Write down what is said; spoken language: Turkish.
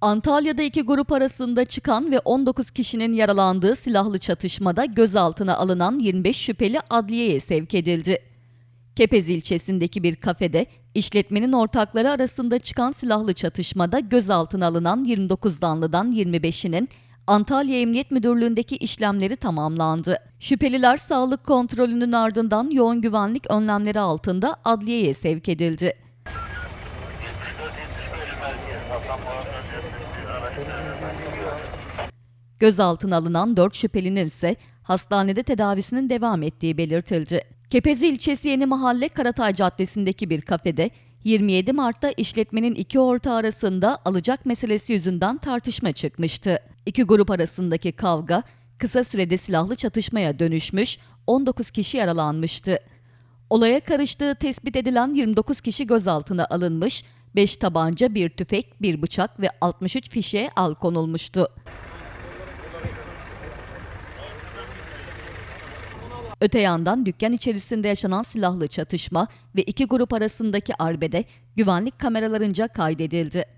Antalya'da iki grup arasında çıkan ve 19 kişinin yaralandığı silahlı çatışmada gözaltına alınan 25 şüpheli adliyeye sevk edildi. Kepez ilçesindeki bir kafede işletmenin ortakları arasında çıkan silahlı çatışmada gözaltına alınan 29 zanlıdan 25'inin Antalya Emniyet Müdürlüğü'ndeki işlemleri tamamlandı. Şüpheliler sağlık kontrolünün ardından yoğun güvenlik önlemleri altında adliyeye sevk edildi. Gözaltına alınan 4 şüphelinin ise hastanede tedavisinin devam ettiği belirtildi. Kepezi ilçesi Yeni Mahalle Karatay Caddesi'ndeki bir kafede 27 Mart'ta işletmenin iki ortağı arasında alacak meselesi yüzünden tartışma çıkmıştı. İki grup arasındaki kavga kısa sürede silahlı çatışmaya dönüşmüş, 19 kişi yaralanmıştı. Olaya karıştığı tespit edilen 29 kişi gözaltına alınmış, 5 tabanca, 1 tüfek, 1 bıçak ve 63 fişe al konulmuştu. Öte yandan dükkan içerisinde yaşanan silahlı çatışma ve iki grup arasındaki arbede güvenlik kameralarınca kaydedildi.